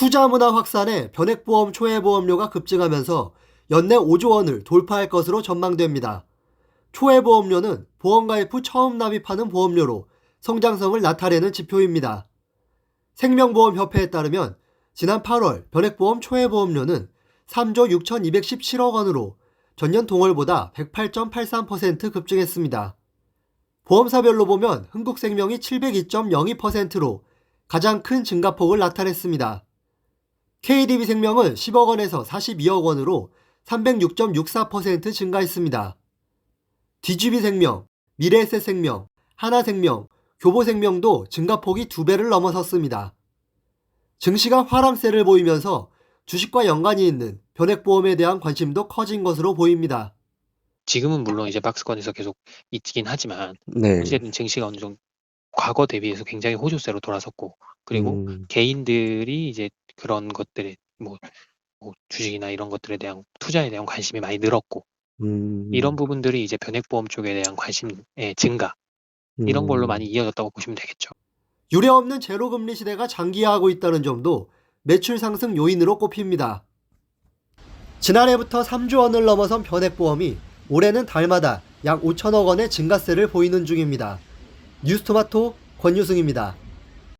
투자 문화 확산에 변액보험 초회보험료가 급증하면서 연내 5조 원을 돌파할 것으로 전망됩니다. 초회보험료는 보험가입 후 처음 납입하는 보험료로 성장성을 나타내는 지표입니다. 생명보험협회에 따르면 지난 8월 변액보험 초회보험료는 3조 6,217억 원으로 전년 동월보다 108.83% 급증했습니다. 보험사별로 보면 흥국생명이 702.02%로 가장 큰 증가폭을 나타냈습니다. KDB생명은 10억 원에서 42억 원으로 306.64% 증가했습니다. DGB생명, 미래에셋생명, 하나생명, 교보생명도 증가폭이 두 배를 넘어섰습니다. 증시가 화랑세를 보이면서 주식과 연관이 있는 변액보험에 대한 관심도 커진 것으로 보입니다. 지금은 물론 이제 박스권에서 계속 있긴 하지만 네. 어쨌든 증시가 어느 정도 과거 대비해서 굉장히 호조세로 돌아섰고 그리고 음, 개인들이 이제 그런 것들에 뭐, 뭐 주식이나 이런 것들에 대한 투자에 대한 관심이 많이 늘었고 음, 이런 부분들이 이제 변액보험 쪽에 대한 관심의 증가 이런 걸로 음, 많이 이어졌다고 보시면 되겠죠. 유례 없는 제로 금리 시대가 장기화하고 있다는 점도 매출 상승 요인으로 꼽힙니다. 지난해부터 3조 원을 넘어선 변액보험이 올해는 달마다 약 5천억 원의 증가세를 보이는 중입니다. 뉴스토마토 권유승입니다.